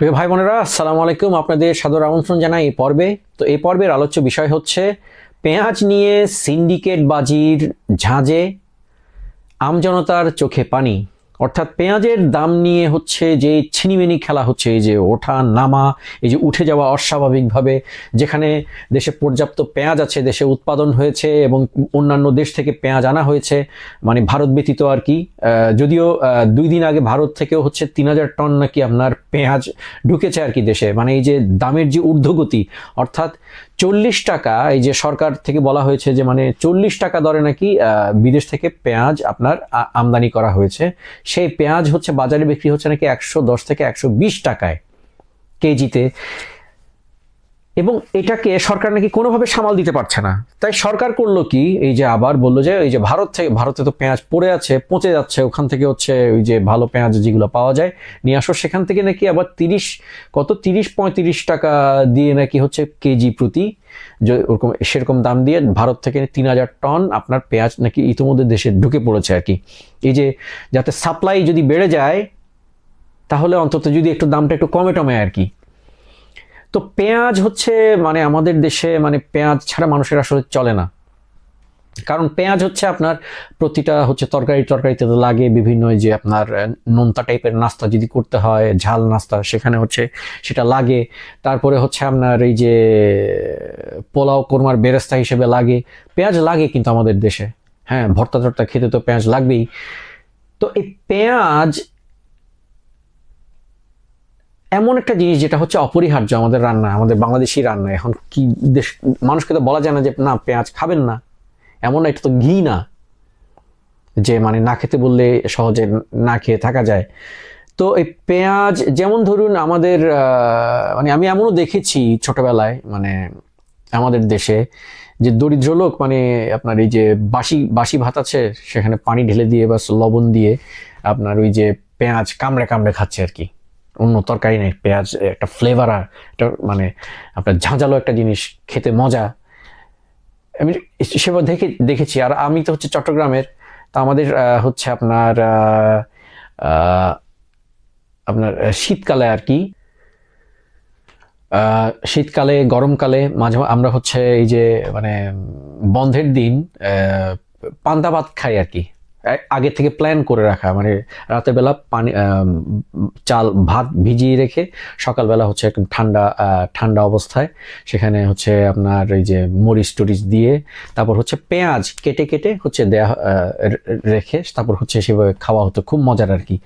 প্রিয় ভাই বোনেরা আসসালামু আলাইকুম। আপনাদের সাদর আমন্ত্রণ জানাই এই পর্বে। তো এই পর্বের আলোচ্য বিষয় হচ্ছে পেঁয়াজ নিয়ে সিন্ডিকেট বাজির ঝাঁজে আমজনতার চোখে পানি। অর্থাৎ পেঁয়াজের দাম নিয়ে হচ্ছে যে ছিনিমিনি খেলা হচ্ছে, এই যে ওঠা, নামা, এই যে উঠে যাওয়া অস্বাভাবিকভাবে, যেখানে দেশে পর্যাপ্ত পেঁয়াজ আছে, দেশে উৎপাদন হয়েছে এবং অন্যান্য দেশ থেকে পেঁয়াজ আনা হয়েছে মানে ভারত ব্যতীত আর কি। যদিও দুই দিন আগে ভারত থেকেও হচ্ছে তিন হাজার টন নাকি আপনার পেঁয়াজ ঢুকেছে আর কি দেশে। মানে এই যে দামের যে ঊর্ধ্বগতি, অর্থাৎ চল্লিশ টাকা, এই যে সরকার থেকে বলা হয়েছে যে মানে চল্লিশ টাকা দরে নাকি বিদেশ থেকে পেঁয়াজ আপনার আমদানি করা হয়েছে। সেই পেঁয়াজ হচ্ছে বাজারে বিক্রি হচ্ছে নাকি একশো দশ থেকে একশো বিশ টাকায় কেজিতে। এবং এটাকে সরকার নাকি কোনোভাবে সামাল দিতে পারছে না। তাই সরকার করল কি? এই যে আবার বলল যে, এই যে ভারত থেকে ভারতে তো পেঁয়াজ পড়ে আছে, পচে যাচ্ছে, ওখান থেকে হচ্ছে ওই যে ভালো পেঁয়াজ যেগুলো পাওয়া যায়, নিয়ে আসো। সেখান থেকে নাকি আবার তিরিশ, কত? তিরিশ পঁয়ত্রিশ টাকা দিয়ে নাকি হচ্ছে কেজি প্রতি ওরকম, সেরকম দাম দিয়ে ভারত থেকে তিন হাজার টন আপনার পেঁয়াজ নাকি ইতিমধ্যে দেশে ঢুকে পড়েছে আর কি। এই যে যাতে সাপ্লাই যদি বেড়ে যায়, তাহলে অন্তত যদি একটু দামটা একটু কমে টমে আর কি। তো পেঁয়াজ হচ্ছে মানে আমাদের দেশে মানে পেঁয়াজ ছাড়া মানুষের আসলে চলে না। কারণ পেঁয়াজ হচ্ছে আপনার প্রতিটা হচ্ছে তরকারি তরকারিতে তো লাগে বিভিন্ন যে আপনার নোনতা টাইপের নাস্তা যদি করতে হয়, ঝাল নাস্তা, সেখানে হচ্ছে সেটা লাগে। তারপরে হচ্ছে আপনার এই যে পোলাও কোরমার বেরেস্তা হিসেবে লাগে। পেঁয়াজ লাগে কিন্তু আমাদের দেশে। হ্যাঁ ভর্তা টর্তা খেতে তো পেঁয়াজ লাগবেই। তো এই পেঁয়াজ এমন একটা জিনিস যেটা হচ্ছে অপরিহার্য আমাদের রান্না, আমাদের বাংলাদেশি রান্না। এখন কি দেশ, মানুষকে তো বলা যায় না যে, না, পেঁয়াজ খাবেন না। এমন এটা তো ঘি না, যে মানে না খেতে বললে সহজে না খেয়ে থাকা যায়। তো এই পেঁয়াজ, যেমন ধরুন আমাদের মানে আমি এমনও দেখেছি ছোটবেলায় মানে আমাদের দেশে যে দরিদ্র লোক মানে আপনার এই যে বাসি বাসি ভাত আছে, সেখানে পানি ঢেলে দিয়ে বা লবণ দিয়ে আপনার ওই যে পেঁয়াজ কামড়ে কামড়ে খাচ্ছে আর কি। অন্য তরকারি নেই, পেঁয়াজ একটা ফ্লেভার একটা মানে আপনার ঝাঁঝালো একটা জিনিস, খেতে মজা। আমি সেভাবে দেখে, দেখেছি। আর আমি তো হচ্ছে চট্টগ্রামের, তো আমাদের হচ্ছে আপনার আপনার শীতকালে আর কি শীতকালে, গরমকালে মাঝে আমরা হচ্ছে এই যে মানে বন্ধের দিন পান্তা ভাত খাই আর কি। আগে থেকে প্ল্যান করে রাখা। মানে রাতের বেলা পানি চাল, ভাত ভিজিয়ে রেখে সকালবেলা হচ্ছে ঠান্ডা ঠান্ডা অবস্থায় সেখানে হচ্ছে আপনার এই যে মরিচ টরিচ দিয়ে তারপর হচ্ছে পেঁয়াজ কেটে কেটে হচ্ছে দেয়া রেখে তারপর হচ্ছে সেভাবে খাওয়া হতো। খুব মজার আর কি।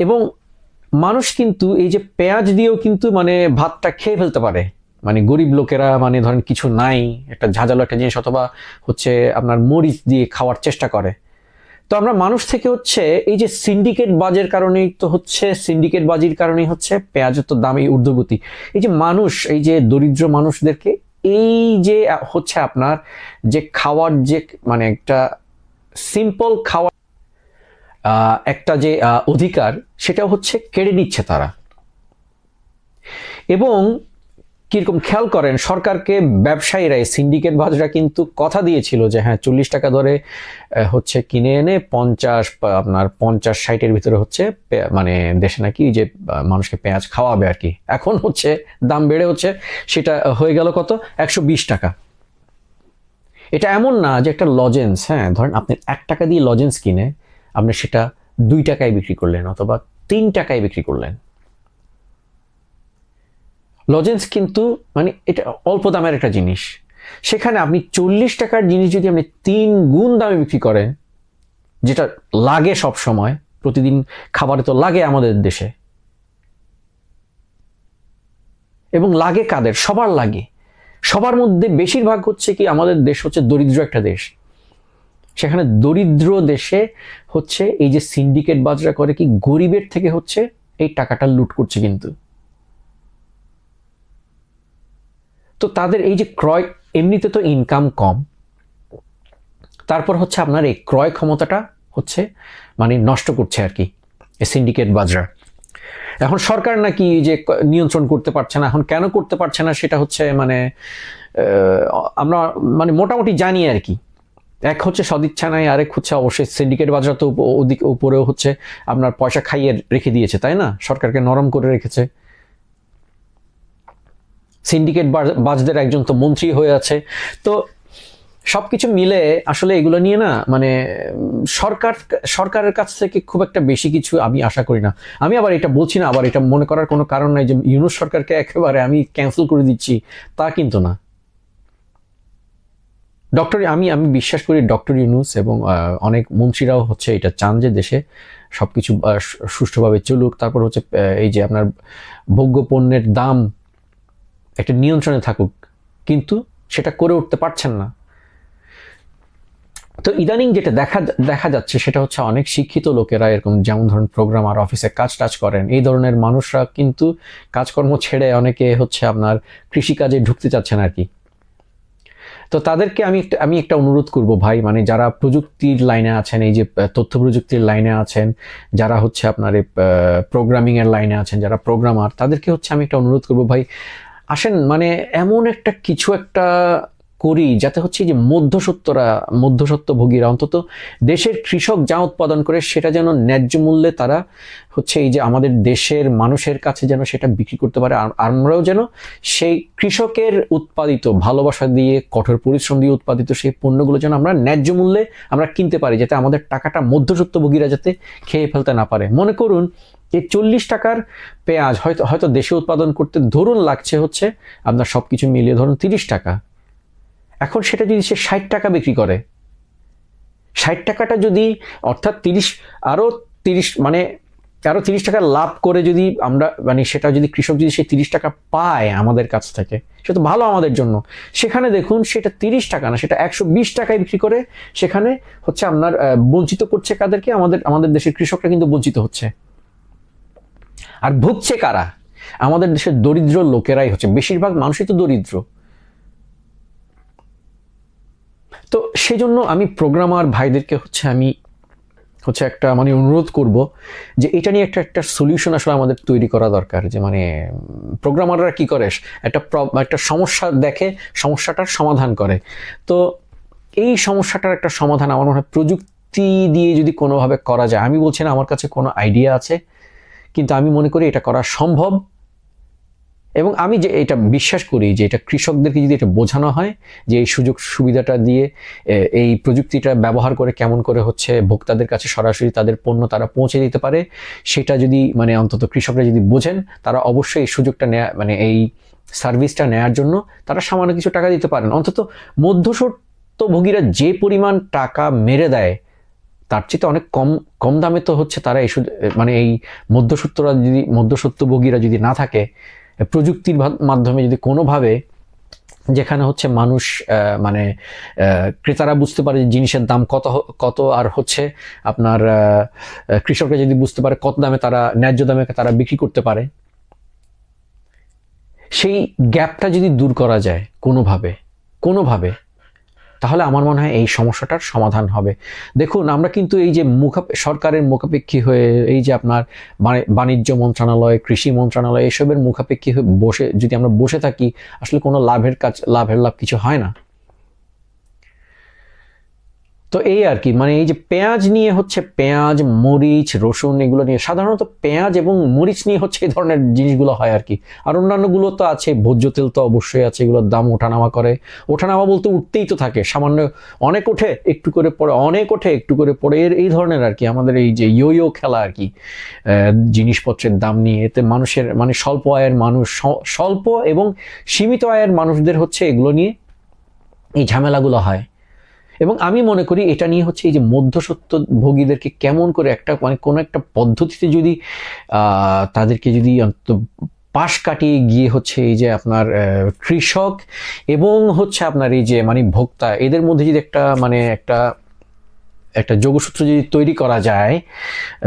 এবং মানুষ কিন্তু এই যে পেঁয়াজ দিয়েও কিন্তু মানে ভাতটা খেয়ে ফেলতে পারে। মানে গরিব লোকেরা মানে ধরেন কিছু নাই, একটা ঝাঁঝালো একটা জিনিস অথবা হচ্ছে আপনার মরিচ দিয়ে খাওয়ার চেষ্টা করে। তো আমরা মানুষ থেকে হচ্ছে এই যে সিন্ডিকেট বাজের কারণেই তো হচ্ছে সিন্ডিকেট বাজির কারণেই হচ্ছে পেঁয়াজের তো দাম এই ঊর্ধ্বগতি। এই যে মানুষ এই যে দরিদ্র মানুষদেরকে এই যে হচ্ছে আপনার যে খাওয়ার যে মানে একটা সিম্পল খাওয়া আহ, একটা যে অধিকার সেটা হচ্ছে কেড়ে নিচ্ছে তারা। এবং কীরকম খেয়াল করেন? সরকারকে, ব্যবসায়ীরা সিন্ডিকেট বাজরা কিন্তু কথা দিয়েছিল যে হ্যাঁ চল্লিশ টাকা ধরে হচ্ছে কিনে এনে পঞ্চাশ আপনার পঞ্চাশ ষাটের ভিতরে হচ্ছে মানে দেশে নাকি যে মানুষকে পেঁয়াজ খাওয়াবে আর কি। এখন হচ্ছে দাম বেড়ে হচ্ছে, সেটা হয়ে গেল কত? একশো বিশ টাকা। এটা এমন না যে একটা লজেন্স হ্যাঁ ধরেন আপনি এক টাকা দিয়ে লজেন্স কিনে, আপনি সেটা দুই টাকায় বিক্রি করলেন অথবা তিন টাকায় বিক্রি করলেন। লজেন্স কিন্তু মানে এটা অল্প দামের একটা জিনিস। সেখানে আপনি চল্লিশ টাকার জিনিস যদি আপনি তিন গুণ দামে বিক্রি করেন, যেটা লাগে সব সময়, প্রতিদিন খাবারে তো লাগে আমাদের দেশে। এবং লাগে কাদের? সবার লাগে। সবার মধ্যে বেশিরভাগ হচ্ছে কি, আমাদের দেশ হচ্ছে দরিদ্র একটা দেশ। সেখানে দরিদ্র দেশে হচ্ছে এই যে সিন্ডিকেট বাজরা করে কি, গরিবের থেকে হচ্ছে এই টাকাটা লুট করছে কিন্তু। তো তাদের এই যে ক্রয়, এমনিতে তো ইনকাম কম। তারপর হচ্ছে আপনার এই ক্রয় ক্ষমতাটা হচ্ছে মানে নষ্ট করছে আর কি সিন্ডিকেট বাজরা। এখন সরকার নাকি যে নিয়ন্ত্রণ করতে পারছে না, এখন কেন করতে পারছে না সেটা হচ্ছে মানে আমরা মানে মোটামুটি জানি আর কি। এক হচ্ছে সদিচ্ছা নাই, আরেক হচ্ছে অবশ্যই সিন্ডিকেট বাজার তো ওদিক উপরেও হচ্ছে আপনার পয়সা খাইয়ে রেখে দিয়েছে, তাই না? সরকারকে নরম করে রেখেছে। সিন্ডিকেট বাজদের একজন তো মন্ত্রী হয়ে আছে। তো সব কিছু মিলে আসলে এগুলো নিয়ে না মানে সরকার, সরকারের কাছ থেকে খুব একটা বেশি কিছু আমি আশা করি না। আমি আবার এটা বলছি না, আবার এটা মনে করার কোনো কারণ নাই যে ইউনুস সরকারকে একেবারে আমি ক্যান্সেল করে দিচ্ছি, তা কিন্তু না। ডক্টর আমি আমি বিশ্বাস করি ডক্টর ইউনুস এবং অনেক মন্ত্রীরাও হচ্ছে এটা চান যে দেশে সব কিছু সুষ্ঠুভাবে চলুক। তারপর হচ্ছে এই যে আপনার ভোগ্য পণ্যের দাম একটা নিয়ন্ত্রণে থাকুক, কিন্তু সেটা করে উঠতে পারছেন না। তো ইদানিং যেটা দেখা দেখা যাচ্ছে সেটা হচ্ছে অনেক শিক্ষিত লোকেরা এরকম যেমন ধরুন প্রোগ্রামার অফিসে কাজ টাজ করেন, এই ধরনের মানুষরা কিন্তু কাজকর্ম ছেড়ে অনেকে হচ্ছে আপনার কৃষিকাজে ঢুকতে চাচ্ছেন আর কি। তো তাদেরকে আমি একটা আমি একটা অনুরোধ করব ভাই মানে যারা প্রযুক্তির লাইনে আছেন, এই যে তথ্য প্রযুক্তির লাইনে আছেন, যারা হচ্ছে আপনার প্রোগ্রামিং এর লাইনে আছেন, যারা প্রোগ্রামার তাদেরকে হচ্ছে আমি একটা অনুরোধ করব ভাই আসেন মানে এমন একটা কিছু একটা করি, যাতে হচ্ছে যে মধ্যসত্ত্বরা মধ্যসত্ত্বভোগীরা অন্তত দেশের কৃষক যা উৎপাদন করে সেটা যেন ন্যায্য মূল্যে তারা হচ্ছে এই যে আমাদের দেশের মানুষের কাছে যেন সেটা বিক্রি করতে পারে। আর আমরাও যেন সেই কৃষকের উৎপাদিত ভালোবাসা দিয়ে, কঠোর পরিশ্রম দিয়ে উৎপাদিত সেই পণ্যগুলো যেন আমরা ন্যায্য মূল্যে আমরা কিনতে পারি, যাতে আমাদের টাকাটা মধ্যসত্ত্বভোগীরা যাতে খেয়ে ফেলতে না পারে। মনে করুন এই চল্লিশ টাকার পেঁয়াজ হয়তো হয়তো দেশে উৎপাদন করতে ধরুন লাগছে হচ্ছে আপনার সব কিছু মিলিয়ে ধরুন তিরিশ টাকা। এখন সেটা যদি সে ষাট টাকা বিক্রি করে, ষাট টাকাটা যদি, অর্থাৎ তিরিশ আরও তিরিশ মানে আরও তিরিশ টাকা লাভ করে যদি আমরা মানে সেটা যদি কৃষক যদি সেই তিরিশ টাকা পায় আমাদের কাছ থেকে, সে তো ভালো আমাদের জন্য। সেখানে দেখুন সেটা তিরিশ টাকা না, সেটা একশো বিশ টাকায় বিক্রি করে, সেখানে হচ্ছে আপনার বঞ্চিত করছে কাদেরকে? আমাদের আমাদের দেশের কৃষকরা কিন্তু বঞ্চিত হচ্ছে। আর ভুগছে কারা? আমাদের দেশের দরিদ্র লোকেরাই হচ্ছে, বেশিরভাগ মানুষই তো দরিদ্র। তো সেই জন্য আমি প্রোগ্রামার ভাইদেরকে হচ্ছে আমি হচ্ছে একটা মানে অনুরোধ করব যে এটা নিয়ে একটা একটা সলিউশন আসলে আমাদের তৈরি করা দরকার যে মানে প্রোগ্রামাররা কি করে? একটা একটা সমস্যা দেখে সমস্যাটার সমাধান করে। তো এই সমস্যাটার একটা সমাধান আমার মনে হয় প্রযুক্তি দিয়ে যদি কোনোভাবে করা যায়, আমি বলছি না আমার কাছে কোনো আইডিয়া আছে, কিন্তু আমি মনে করি এটা করা সম্ভব। এবং আমি যে এটা বিশ্বাস করি যে এটা কৃষকদেরকে যদি এটা বোঝানো হয় যে এই সুযোগ সুবিধাটা দিয়ে এই প্রযুক্তিটা ব্যবহার করে কেমন করে হচ্ছে ভোক্তাদের কাছে সরাসরি তাদের পণ্য তারা পৌঁছে দিতে পারে, সেটা যদি মানে অন্তত কৃষকরা যদি বোঝেন, তারা অবশ্যই এই সুযোগটা নেয়া মানে এই সার্ভিসটা নেয়ার জন্য তারা সামান্য কিছু টাকা দিতে পারেন। অন্তত মধ্যস্বত্বভোগীরা যে পরিমাণ টাকা মেরে দেয়, তার চেয়ে অনেক কম কম দামে তো হচ্ছে তারা এই মানে এই মধ্যসত্ত্বরা যদি মধ্যসত্ত্বভোগীরা যদি না থাকে প্রযুক্তির মাধ্যমে যদি কোনোভাবে যেখানে হচ্ছে মানুষ মানে ক্রেতারা বুঝতে পারে যে জিনিসের দাম কত কত আর হচ্ছে আপনার কৃষকরা যদি বুঝতে পারে কত দামে তারা ন্যায্য দামে তারা বিক্রি করতে পারে, সেই গ্যাপটা যদি দূর করা যায় কোনোভাবে কোনোভাবে তাহলে আমার মনে হয় এই সমস্যাটার সমাধান হবে। দেখুন, আমরা কিন্তু এই যে মুখা, সরকারের মুখাপেক্ষী হয়ে এই যে আপনার বাণি- বাণিজ্য মন্ত্রণালয়, কৃষি মন্ত্রণালয়, এসবের মুখাপেক্ষী হয়ে বসে, যদি আমরা বসে থাকি, আসলে কোনো লাভের কাজ, লাভের লাভ কিছু হয় না। তো এই আর কি মানে এই যে পেঁয়াজ নিয়ে হচ্ছে পেঁয়াজ, মরিচ, রসুন এগুলো নিয়ে, সাধারণত পেঁয়াজ এবং মরিচ নিয়ে হচ্ছে এই ধরনের জিনিসগুলো হয় আর কি। আর অন্যান্যগুলো তো আছে, ভোজ্য তেল তো অবশ্যই আছে, এগুলোর দাম ওঠানামা করে। ওঠানামা বলতে উঠতেই তো থাকে, সামান্য অনেক ওঠে, একটু করে পড়ে অনেক ওঠে, একটু করে পড়ে এর এই ধরনের আর কি, আমাদের এই যে ইয়ো ইয়ো খেলা আর কি জিনিসপত্রের দাম নিয়ে, এতে মানুষের মানে স্বল্প আয়ের মানুষ স্বল্প এবং সীমিত আয়ের মানুষদের হচ্ছে এগুলো নিয়ে এই ঝামেলাগুলো হয়। এবং আমি মনে করি এটা নিয়ে হচ্ছে এই যে মধ্যসত্ত্ব ভোগীদেরকে কেমন করে একটা মানে কোনো একটা পদ্ধতিতে যদি তাদেরকে যদি পাশ কাটিয়ে গিয়ে হচ্ছে এই যে আপনার কৃষক এবং হচ্ছে আপনার এই যে মানে ভোক্তা, এদের মধ্যে যদি একটা মানে একটা একটা যোগসূত্র যদি তৈরি করা যায়,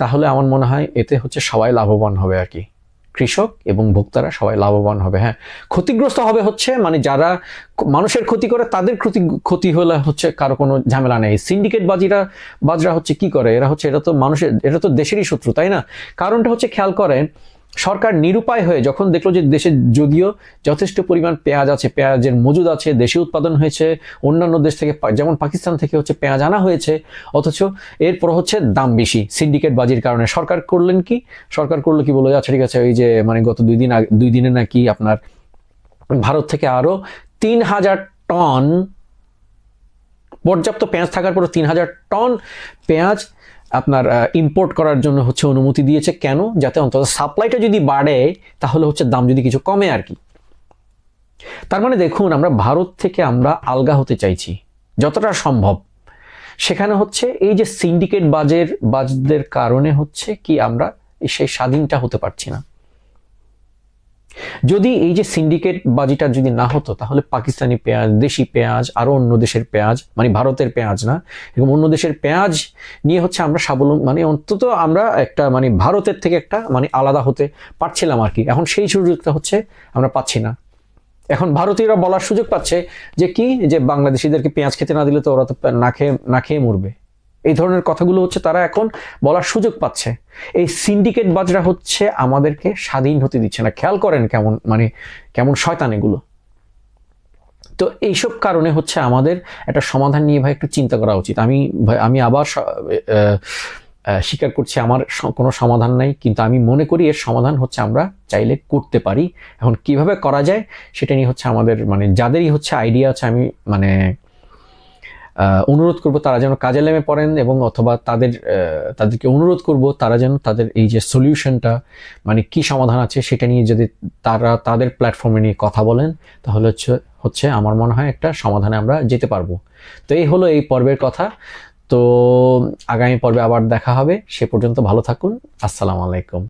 তাহলে আমার মনে হয় এতে হচ্ছে সবাই লাভবান হবে আর কি। কৃষক এবং ভোক্তারা সবাই লাভবান হবে হ্যাঁ। ক্ষতিগ্রস্ত হবে হচ্ছে মানে যারা মানুষের ক্ষতি করে, তাদের ক্ষতি ক্ষতি হলে হচ্ছে কারও কোনো ঝামেলা নেই। সিন্ডিকেট বাজিরা, বাজরা হচ্ছে কি করে? এরা হচ্ছে এটা তো মানুষের এটা তো দেশেরই শত্রু, তাই না? কারণটা হচ্ছে, খেয়াল করেন সরকার নিরুপায় হয়ে যখন দেখল যে দেশে যদিও যথেষ্ট পরিমাণ পেঁয়াজ আছে, পেঁয়াজের মজুদ আছে, দেশে উৎপাদন হয়েছে, অন্যান্য দেশ থেকে যেমন পাকিস্তান থেকে হচ্ছে পেঁয়াজ আনা হয়েছে, অথচ এরপর হচ্ছে দাম বেশি। সিন্ডিকেট বাজির কারণে সরকার করলেন কি? সরকার করল কি বলে আচ্ছা ঠিক আছে, ওই যে মানে গত দুই দিন দুই দিনে নাকি আপনার ভারত থেকে আরও তিন হাজার টন পর্যাপ্ত পেঁয়াজ থাকার পরও তিন হাজার টন পেঁয়াজ আপনার ইম্পোর্ট করার জন্য হচ্ছে অনুমতি দিয়েছে। কেন? যাতে অন্তত সাপ্লাইটা যদি বাড়ে, তাহলে হচ্ছে দাম যদি কিছু কমে আর কি। তার মানে দেখুন, আমরা ভারত থেকে আমরা আলগা হতে চাইছি, যতটা সম্ভব। সেখানে হচ্ছে এই যে সিন্ডিকেট বাজের, বাজদের কারণে হচ্ছে কি আমরা সেই স্বাধীনটা হতে পারছি না। যদি এই যে সিন্ডিকেট বাজিটা যদি না হতো, তাহলে পাকিস্তানি পেঁয়াজ, দেশি পেঁয়াজ আরও অন্য দেশের পেঁয়াজ মানে ভারতের পেঁয়াজ না, এবং অন্য দেশের পেঁয়াজ নিয়ে হচ্ছে আমরা স্বাবলম্বী মানে অন্তত আমরা একটা মানে ভারতের থেকে একটা মানে আলাদা হতে পারছিলাম আর কি। এখন সেই সুযোগটা হচ্ছে আমরা পাচ্ছি না। এখন ভারতীয়রা বলার সুযোগ পাচ্ছে যে কি? যে বাংলাদেশিদেরকে পেঁয়াজ খেতে না দিলে তো ওরা তো না খেয়ে না খেয়ে মরবে। এই ধরনের কথাগুলো হচ্ছে তারা এখন বলার সুযোগ পাচ্ছে। এই সিন্ডিকেট বাজরা হচ্ছে আমাদেরকে স্বাধীন হতে দিচ্ছে না। খেয়াল করেন কেমন মানে কেমন শয়তান এগুলো। তো এইসব কারণে হচ্ছে আমাদের একটা সমাধান নিয়ে ভাই একটু চিন্তা করা উচিত। আমি আমি আবার স্বীকার করছি আমার কোনো সমাধান নাই, কিন্তু আমি মনে করি এর সমাধান হচ্ছে আমরা চাইলে করতে পারি। এখন কীভাবে করা যায় সেটা নিয়ে হচ্ছে আমাদের মানে যাদেরই হচ্ছে আইডিয়া আছে, আমি মানে অনুরোধ করব তারা যেন কাজে নেমে পড়েন এবং অথবা তাদের তাদেরকে অনুরোধ করব তারা যেন তাদের এই যে সলিউশনটা মানে কি সমাধান আছে সেটা নিয়ে যদি তারা তাদের প্ল্যাটফর্মে নিয়ে কথা বলেন, তাহলে হচ্ছে হচ্ছে আমার মনে হয় একটা সমাধানে আমরা যেতে পারব। তো এই হলো এই পর্বের কথা। তো আগামী পর্বে আবার দেখা হবে। সে পর্যন্ত ভালো থাকুন। আসসালামু আলাইকুম।